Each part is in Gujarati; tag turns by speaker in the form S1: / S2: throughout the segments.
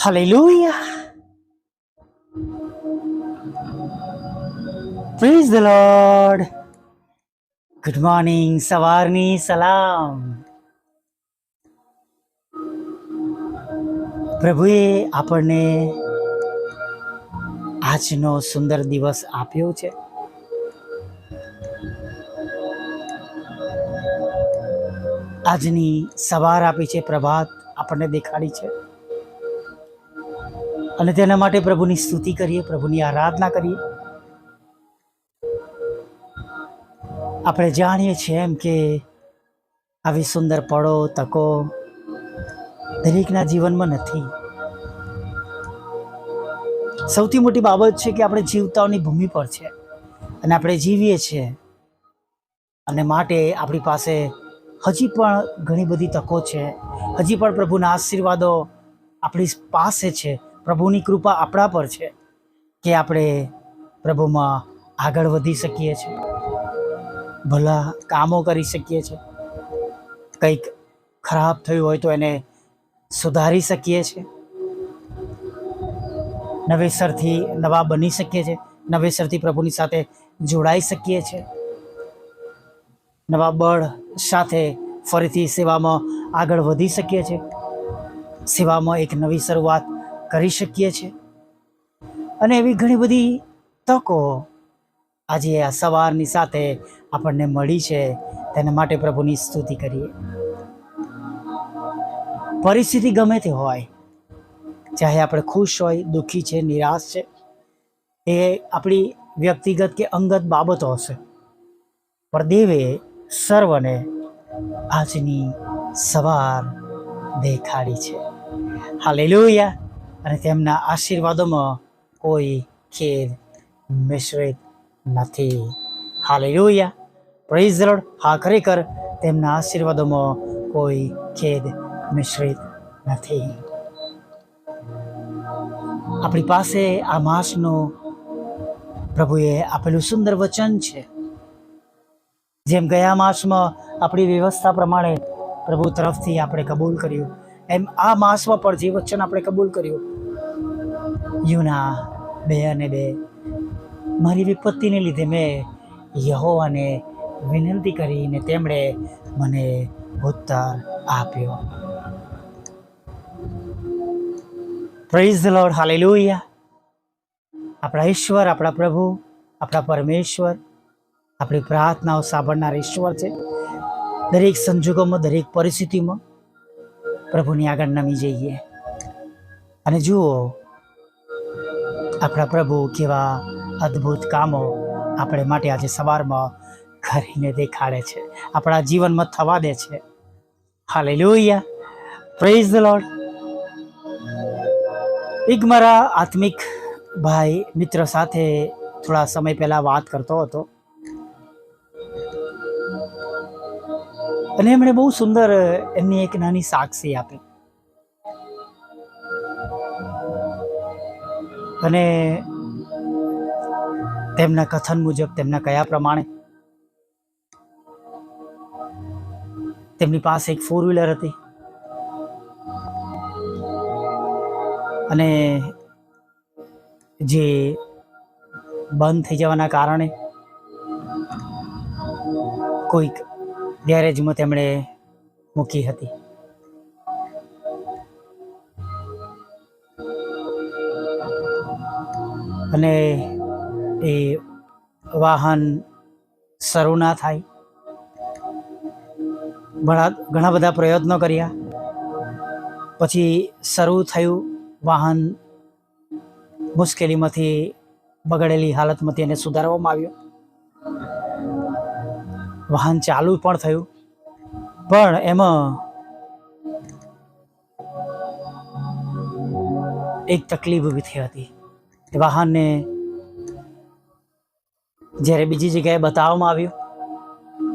S1: Hallelujah. Praise the Lord. Good morning સવારની સલામ પ્રભુએ આપણને આજનો સુંદર દિવસ આપ્યો છે આજની સવાર આપી છે, પ્રભાત આપણને દેખાડી છે અને તેના માટે પ્રભુની સ્તુતિ કરીએ, પ્રભુની આરાધના કરીએ. આપણે જાણીએ છીએ એમ કે આવી સુંદર પળો, તકો દરેકના જીવનમાં નથી. સૌથી મોટી બાબત છે કે આપણે જીવતાઓની ભૂમિ પર છે અને આપણે જીવીએ છીએ. અને માટે આપણી પાસે હજી પણ ઘણી બધી તકો છે. હજી પણ પ્રભુના આશીર્વાદો આપણી પાસે છે. પ્રભુની કૃપા આપણા પર છે કે આપણે પ્રભુમાં આગળ વધી શકીએ છીએ. ભલા કામો કરી શકીએ છીએ. કંઈક ખરાબ થયું હોય તો એને સુધારી શકીએ છીએ. નવેસરથી નવા બની શકીએ છીએ. નવેસરથી પ્રભુની સાથે જોડાઈ શકીએ છીએ. નવા બળ સાથે ફરીથી સેવામાં આગળ વધી શકીએ છીએ. સેવામાં એક નવી શરૂઆત કરી શકીએ છીએ અને એવી ઘણી બધી તકો આજે આ સવારની સાથે આપણને મળી છે. તેના માટે પ્રભુની સ્તુતિ કરીએ. પરિસ્થિતિ ગમે તે હોય, ચાહે આપણે ખુશ હોય, દુઃખી છે, નિરાશ છે, એ આપણી વ્યક્તિગત કે અંગત બાબતો હશે. પણ દેવે સર્વને આજની સવાર દેખાડી છે. હાલેલુયા. અને તેમના આશીર્વાદોમાં કોઈ ખેદ મિશ્રિત નથી. હાલેલુયા. પ્રેઝ લોર્ડ હા, ખરેખર તેમના આશીર્વાદોમાં કોઈ ખેદ મિશ્રિત નથી. આપણી પાસે આ માસનું પ્રભુએ આપેલું સુંદર વચન છે. જેમ ગયા માસમાં આપણી વ્યવસ્થા પ્રમાણે પ્રભુ તરફથી આપણે કબૂલ કર્યું, એમ આ માસમાં પણ જે વચન આપણે કબૂલ કર્યું યુના બે અને બે. મારી વિપત્તિને લીધે મેં યહોવાને વિનંતી કરીને તેમણે મને ઉત્તર આપ્યો. પ્રેઝ લોર્ડ હાલેલુયા આપણા ઈશ્વર, આપણા પ્રભુ, આપણા પરમેશ્વર, આપણી પ્રાર્થનાઓ સાંભળનાર ઈશ્વર છે. દરેક સંજોગોમાં, દરેક પરિસ્થિતિમાં પ્રભુની આગળ નમી જઈએ. અને જુઓ આપણા પ્રભુ કેવા અદ્ભુત કામો આપણે માટે આજે સવારમાં કરીને દેખાડે છે. આપણા જીવનમાં થવા દે છે. હાલે લોહિયા પ્રેઝ ધ લોર્ડ એક મારા આત્મિક ભાઈ મિત્ર સાથે થોડા સમય પહેલા વાત કરતો હતો. અને એમણે બહુ સુંદર એમની એક નાની સાક્ષી આપી. અને તેમના કથન મુજબ, તેમના કયા પ્રમાણે તેમની પાસે એક ફોર વ્હીલર હતી. અને જે બંધ થઈ જવાના કારણે કોઈક ગેરેજમાં તેમણે મૂકી હતી. અને એ વાહન શરૂ ના થાય. ઘણા ઘણા બધા પ્રયત્નો કર્યા. પછી શરૂ થયું વાહન મુશ્કેલીમાંથી બગડેલી હાલતમાંથી એને સુધારવામાં આવ્યો. વાહન ચાલુ પણ થયું. પણ એમાં એક તકલીફ ઊભી થઈ હતી. વાહનને જ્યારે બીજી જગ્યાએ બતાવવામાં આવ્યું,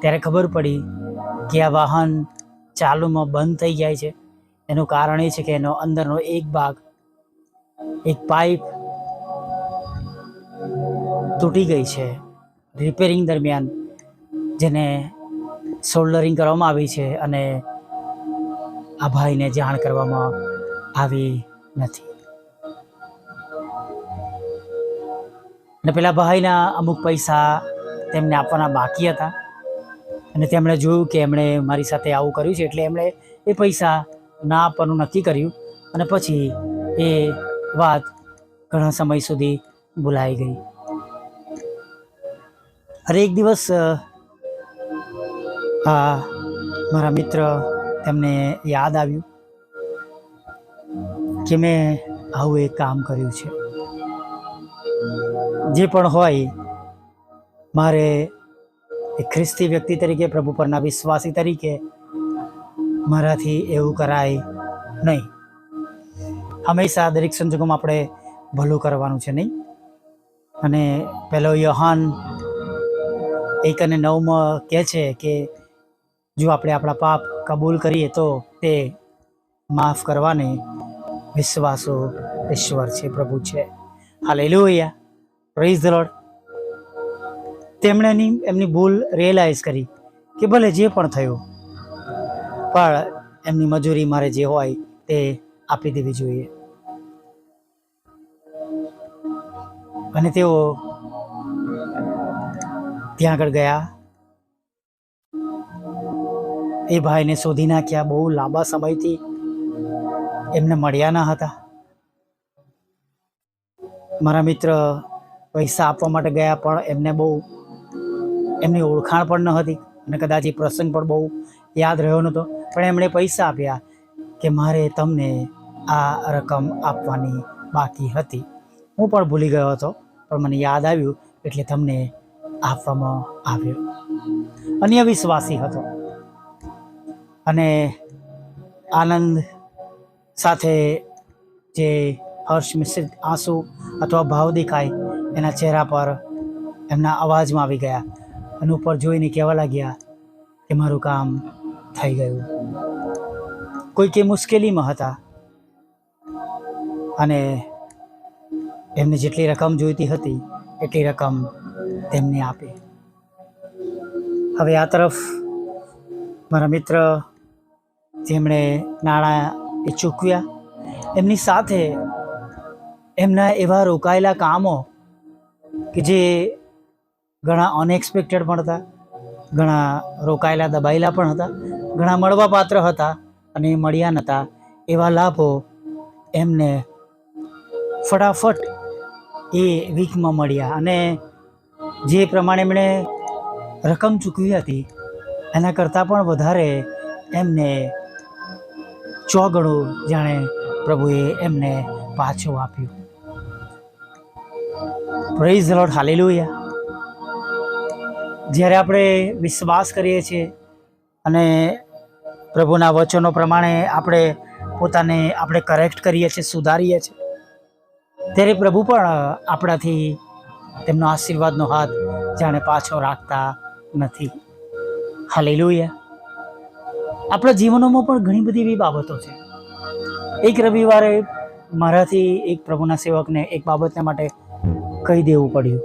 S1: ત્યારે ખબર પડી કે આ વાહન ચાલુમાં બંધ થઈ જાય છે. એનું કારણ એ છે કે એનો અંદરનો એક ભાગ, એક પાઇપ તૂટી ગઈ છે. રિપેરિંગ દરમિયાન જેને સોલ્ડરિંગ કરવામાં આવી છે અને આ ભાઈને જાણ કરવામાં આવી નથી. અને પેલા ભાઈના અમુક પૈસા તેમને આપવાના બાકી હતા. અને તેમણે જોયું કે એમણે મારી સાથે આવું કર્યું છે, એટલે એમણે એ પૈસા ના આપવાનું નક્કી કર્યું. અને પછી એ વાત ઘણા સમય સુધી ભૂલાઈ ગઈ. અરે એક દિવસ આ મારા મિત્ર તેમને યાદ આવ્યું કે મેં આવું એક કામ કર્યું છે. જે પણ હોય, મારે એક ખ્રિસ્તી વ્યક્તિ તરીકે, પ્રભુ પરના વિશ્વાસી તરીકે મારાથી એવું કરાય નહીં. હંમેશા દરેક સંજોગોમાં આપણે ભલું કરવાનું છે નહીં. અને પહેલો યહાન એક અને નવમાં કહે છે કે, જો આપણે આપણા પાપ કબૂલ કરીએ તો તે માફ કરવાને વિશ્વાસો ઈશ્વર છે, પ્રભુ છે. હાલેલુયા. પ્રેઝ ધ લોર્ડ તેમણે એમની ભૂલ રિયલાઇઝ કરી કે ભલે જે પણ થયું, પણ એમની મજૂરી મારે જે હોય તે આપી દેવી જોઈએ. અને તેઓ ત્યાં આગળ ગયા. એ ભાઈને શોધી નાખ્યા બહુ લાંબા સમયથી. એમને મળ્યા ન હતા. મારા મિત્ર પૈસા આપવા માટે ગયા, પણ એમને બહુ એમની ઓળખાણ પણ ન હતી અને કદાચ એ પ્રસંગ પણ બહુ યાદ રહ્યો નહોતો. પણ એમણે પૈસા આપ્યા કે મારે તમને આ રકમ આપવાની બાકી હતી. હું પણ ભૂલી ગયો હતો, પણ મને યાદ આવ્યું એટલે તમને આપવામાં આવ્યો. અન્ય વિશ્વાસી હતો અને આનંદ સાથે જે હર્ષ મિશ્રિત આંસુ અથવા ભાવ દેખાય એના ચહેરા પર એમના અવાજમાં આવી ગયા અને ઉપર જોઈને કહેવા લાગ્યા કે મારું કામ થઈ ગયું. કોઈ કે મુશ્કેલીમાં હતા. અને એમને જેટલી રકમ જોઈતી હતી, એટલી રકમ તેમને આપી. હવે આ તરફ મારા મિત્ર જેમણે નાણાં એ ચૂકવ્યા, એમની સાથે એમના એવા રોકાયેલા કામો કે જે ઘણા અનએક્સપેક્ટેડ પણ હતા, ઘણા રોકાયેલા, દબાયેલા પણ હતા, ઘણા મળવાપાત્ર હતા અને મળ્યા નહોતા એવા લાભો એમને ફટાફટ એ વીકમાં મળ્યા અને જે પ્રમાણે એમણે રકમ ચૂકવી હતી, એના કરતાં પણ વધારે એમને ચોગણું જાણે પ્રભુએ એમને પાછું આપ્યું. પ્રેઝ લોટ હાલેલુયા જ્યારે આપણે વિશ્વાસ કરીએ છીએ અને પ્રભુના વચનો પ્રમાણે આપણે પોતાને આપણે કરેક્ટ કરીએ છીએ, સુધારીએ છીએ, ત્યારે પ્રભુ પણ આપણાથી તેમનો આશીર્વાદનો હાથ જાણે પાછો રાખતા નથી. હાલેલુયા આપણા જીવનોમાં પણ ઘણી બધી એવી બાબતો છે. એક રવિવારે મારાથી એક પ્રભુના સેવકને એક બાબતને માટે કહી દેવું પડ્યું.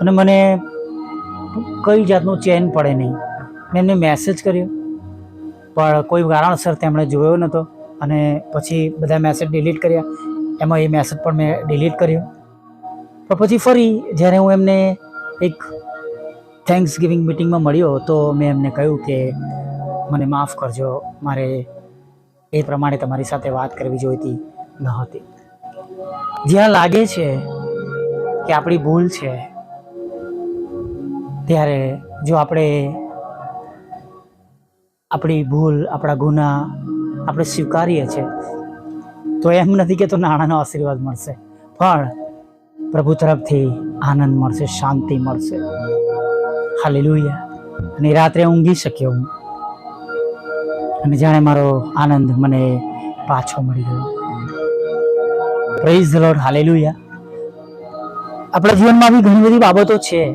S1: અને મને કઈ જાતનું ચેન પડે નહીં. મેં એમને મેસેજ કર્યો. પણ કોઈ કારણસર તેમણે જોયો નહોતો. અને પછી બધા મેસેજ ડિલીટ કર્યા. એમાં એ મેસેજ પણ મેં ડિલીટ કર્યો. પણ પછી ફરી જ્યારે હું એમને એક થેન્ક્સ ગિવિંગ મિટિંગમાં મળ્યો, તો મેં એમને કહ્યું કે મને માફ કરજો. મારે એ પ્રમાણે તમારી સાથે વાત કરવી જોઈતી ન હતી. જ્યાં લાગે છે કે આપણી ભૂલ છે. ત્યારે જો આપણે આપણી ભૂલ, આપણા ગુના આપણે સ્વીકારીએ છીએ, તો એમ નથી કે તો નાણાંનો આશીર્વાદ મળશે. પણ પ્રભુ તરફથી આનંદ મળશે, શાંતિ મળશે. હાલેલુયા. અને રાત્રે ઊંઘી શક્યો હું. અને જાણે મારો આનંદ મને પાછો મળી ગયો. Praise Lord hallelujah. આપણા જીવનમાં આવી ઘણી બધી બાબતો છે.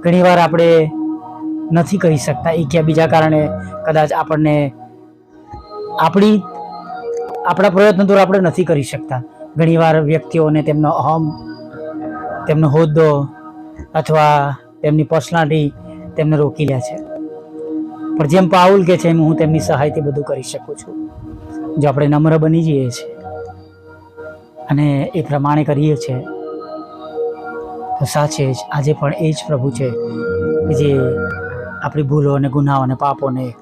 S1: ઘણીવાર આપણે નથી કહી શકતા એ કે બીજા કારણે કદાચ આપણને આપણી, આપણા પ્રયત્નો દ્વારા આપણે નથી કરી શકતા. ઘણીવાર વ્યક્તિઓને તેમનો અહમ, તેમનો હોદ્દો અથવા તેમની પર્સનાલિટી તેમને રોકી લે છે. પણ જેમ પાઉલ કે છે એમ હું તેમની સહાયથી બધું કરી શકું છું. જો આપણે નમ્ર બની જઈએ છીએ અને એ પ્રમાણે કરીએ છીએ સાચે જ, આજે પણ એ જ પ્રભુ છે કે જે આપણી ભૂલો અને ગુનાઓ અને પાપોને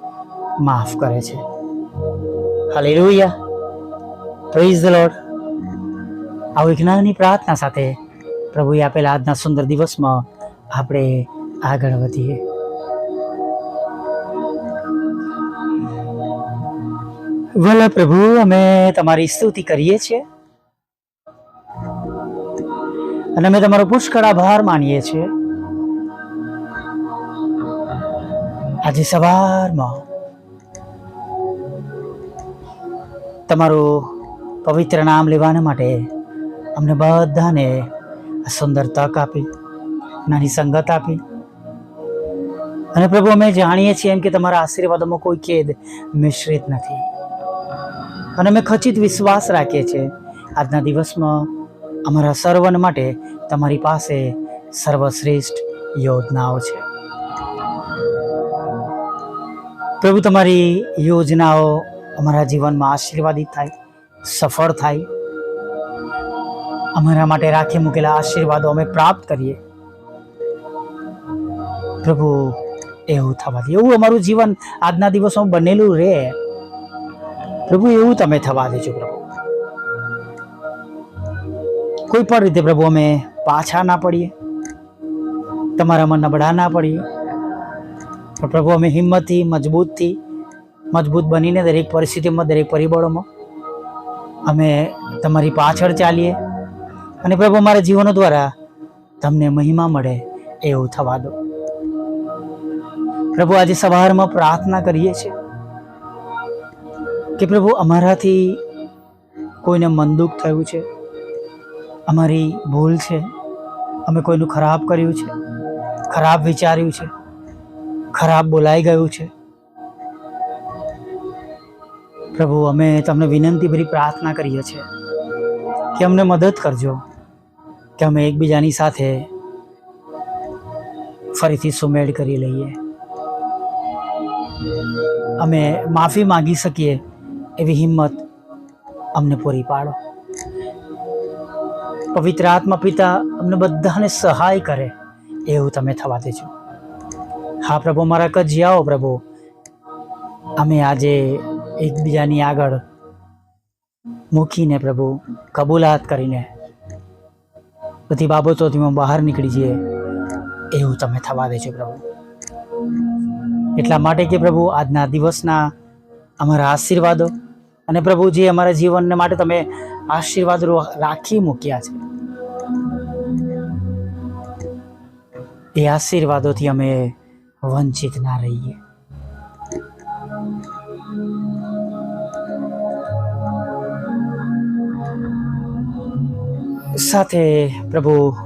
S1: માફ કરે છે. હાલેલુયા. પ્રેઝ ધ લોર્ડ આવું એક નાની પ્રાર્થના સાથે પ્રભુએ આપેલા આજના સુંદર દિવસમાં આપણે આગળ વધીએ. ભલે પ્રભુ, અમે તમારી સ્તુતિ કરીએ છીએ. અને અમે તમારો પુષ્કળ આભાર માનીએ છીએ. આજે સવારમાં તમારું પવિત્ર નામ લેવાના માટે અમને બધાને સુંદર તક આપી, નાની સંગત આપી. અને પ્રભુ, અમે જાણીએ છીએ એમ કે તમારા આશીર્વાદોમાં કોઈ કેદ મિશ્રિત નથી. અને અમે ખચિત વિશ્વાસ રાખીએ છીએ. આજના દિવસમાં અમારા સર્વન માટે તમારી પાસે સર્વશ્રેષ્ઠ યોજનાઓ છે. પ્રભુ, તમારી યોજનાઓ અમારા જીવનમાં આશીર્વાદિત થાય, સફળ થાય. અમારા માટે રાખી મૂકેલા આશીર્વાદો અમે પ્રાપ્ત કરીએ. પ્રભુ, એવું થવા દે. એવું અમારું જીવન આજના દિવસોમાં બનેલું રહે. પ્રભુ, એવું તમે થવા દેજો, પ્રભુ. કોઈ પણ રીતે પ્રભુ અમે પાછા ના પડીએ તમારામાં નબળા ના પડીએ. પણ પ્રભુ અમે હિંમતથી, મજબૂતથી, મજબૂત બનીને દરેક પરિસ્થિતિમાં, દરેક પરિબળોમાં અમે તમારી પાછળ ચાલીએ અને પ્રભુ અમારા જીવનો દ્વારા તમને મહિમા મળે એવું થવા દો. પ્રભુ આજે સવારમાં પ્રાર્થના કરીએ છીએ કે પ્રભુ અમારાથી કોઈને મન દુઃખ થયું છે અમારી ભૂલ છે. અમે કોઈનું ખરાબ કર્યું છે. ખરાબ વિચાર્યું છે. ખરાબ બોલાઈ ગયું છે. પ્રભુ, અમે તમને વિનંતી ભરી પ્રાર્થના કરીએ છીએ કે અમને મદદ કરજો, કે અમે એકબીજાની સાથે ફરીથી સુમેળ કરી લઈએ. અમે માફી માંગી શકીએ એવી હિંમત અમને પૂરી પાડો. પવિત્ર આત્મા પિતા અમને બધાને સહાય કરે, એવું તમે થવા દેજો. હા પ્રભુ, મારા કજિયાઓ પ્રભુ, અમે આજે એકબીજાની આગળ મૂકીને પ્રભુ કબૂલાત કરીને બધી બાબતોથી હું બહાર નીકળી જઈએ, એવું તમે થવા દેજો પ્રભુ. એટલા માટે કે પ્રભુ, આજના દિવસના અમારા આશીર્વાદો અને પ્રભુ જે અમારા જીવનને માટે તમે આશીર્વાદ રાખી મૂક્યા છે. એ આશીર્વાદોથી અમે વંચિત ના રહીએ. સાથે પ્રભુ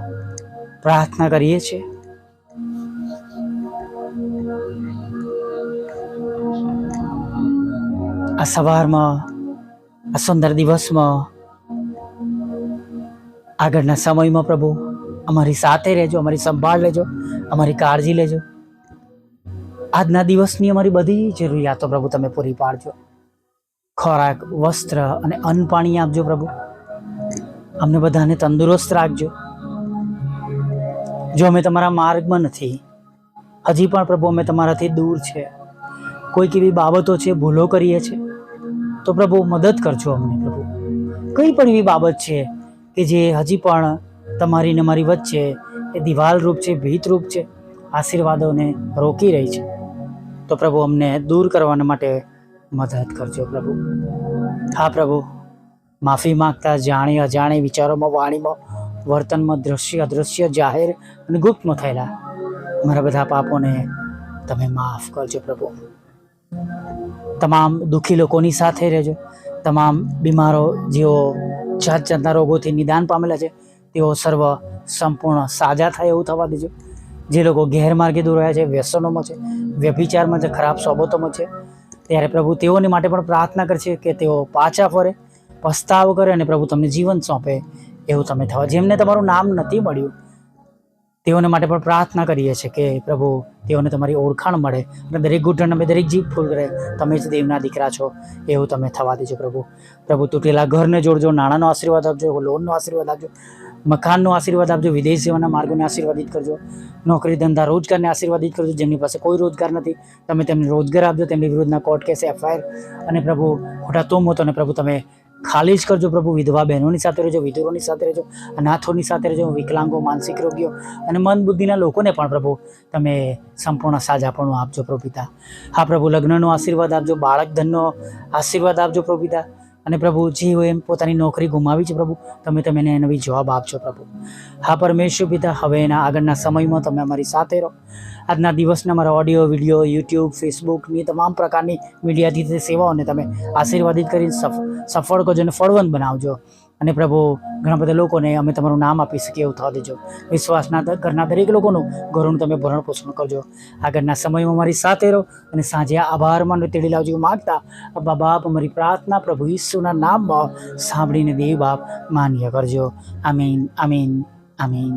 S1: પ્રાર્થના કરીએ છીએ. આ સવારમાં, આ સુંદર દિવસમાં આગળના સમયમાં પ્રભુ અમારી સાથે રહેજો, અમારી સંભાળ લેજો, અમારી કાળજી લેજો. આજના દિવસની અમારી બધી જરૂરિયાતો પ્રભુ તમે પૂરી પાડજો. ખોરાક, વસ્ત્ર અને અન્ન પાણી આપજો પ્રભુ. અમને બધાને તંદુરસ્ત રાખજો. જો અમે તમારા માર્ગમાં નથી, હજી પણ પ્રભુ અમે તમારાથી દૂર છે. કોઈક એવી બાબતો છે, ભૂલો કરીએ છીએ તો પ્રભુ મદદ કરજો અમને પ્રભુ. કઈ પણ એવી બાબત છે કે જે હજી પણ તમારી ને મારી વચ્ચે એ દિવાલ રૂપ છે, ભીત રૂપ છે, આશીર્વાદોને રોકી રહી છે. તો પ્રભુ, અમને દૂર કરવાના માટે મદદ કરજો પ્રભુ. હા પ્રભુ, માફી માંગતા, જાણી અજાણી વિચારોમાં, વાણીમાં, વર્તનમાં દ્રશ્ય અદૃશ્ય જાહેર અને ગુપ્તમાં થયેલા મારા બધા પાપોને તમે માફ કરજો પ્રભુ. તમામ દુઃખી લોકોની સાથે રહેજો. તમામ બીમારો, જેઓ જાત જાતના રોગોથી નિદાન પામેલા છે તેઓ સર્વ સંપૂર્ણ સાજા થાય એવું થવા દેજો જે લોકો ગેરમાર્ગે દૂર રહ્યા છે, વ્યસનોમાં છે, વ્યભિચારમાં છે, ખરાબ સોબતોમાં છે, ત્યારે પ્રભુ તેઓની માટે પણ પ્રાર્થના કરશે કે તેઓ પાછા ફરે, પસ્તાવ કરે અને પ્રભુ તમને જીવન સોંપે એવું તમે થવા. જેમને તમારું નામ નથી મળ્યું, તેઓને માટે પણ પ્રાર્થના કરીએ છીએ કે પ્રભુ તેઓને તમારી ઓળખાણ મળે અને દરેક ઘૂંટણ અમે દરેક જીભ ફૂલ કરે. તમે જ દેવના દીકરા છો એવું તમે થવા દેજો પ્રભુ. પ્રભુ તૂટેલા ઘરને જોડજો, નાણાંનો આશીર્વાદ આપજો, લોનનો આશીર્વાદ આપજો. મકાનનો આશીર્વાદ આપજો, વિદેશ જેવાના માર્ગોને આશીર્વાદિત કરજો, નોકરી ધંધા રોજગારને આશીર્વાદિત કરજો, જેમની પાસે કોઈ રોજગાર નથી, તમે તેમને રોજગાર આપજો, તેમની વિરુદ્ધના કોર્ટ કેસ એફઆઈઆર અને પ્રભુ, ખોટા તોમતોને પ્રભુ તમે ખાલી જ કરજો પ્રભુ, વિધવા બહેનોની સાથે રહેજો, વિધુરોની સાથે રહેજો, અનાથોની સાથે રહેજો, વિકલાંગો, માનસિક રોગીઓ અને મન બુદ્ધિના લોકોને પણ પ્રભુ તમે સંપૂર્ણ સાજાપણું આપજો પ્રભુ પિતા. હા પ્રભુ, લગ્નનો આશીર્વાદ આપજો, બાળક ધનનો આશીર્વાદ આપજો પ્રભુ પિતા. અને પ્રભુ, જે હોય એમ પોતાની નોકરી ગુમાવી છે પ્રભુ, તમે તમે એને નવી જવાબ આપજો પ્રભુ. હા પરમેશ્વર પિતા, હવે એના આગળના સમયમાં તમે અમારી સાથે રહો. આજના દિવસના મારા ઓડિયો વીડિયો યુટ્યુબ ફેસબુકની તમામ પ્રકારની મીડિયાથી સેવાઓને તમે આશીર્વાદિત કરીને સફ, સફળ કરજો અને ફળવંત બનાવજો. અને પ્રભુ, ઘણા બધા લોકોને અમે તમારું નામ આપી શકીએ એવું થવા દેજો. વિશ્વાસના ઘરના દરેક લોકોનું ઘરોનું તમે ભરણ પોષણ કરજો. આગળના સમયમાં મારી સાથે રહો અને સાંજે આભારમાં તેડી લાવજો. માગતા અબ્બા બાપ, અમારી પ્રાર્થના પ્રભુ ઈસુના નામમાં સાંભળીને દેવ બાપ માન્ય કરજો. આમીન આમીન આમીન.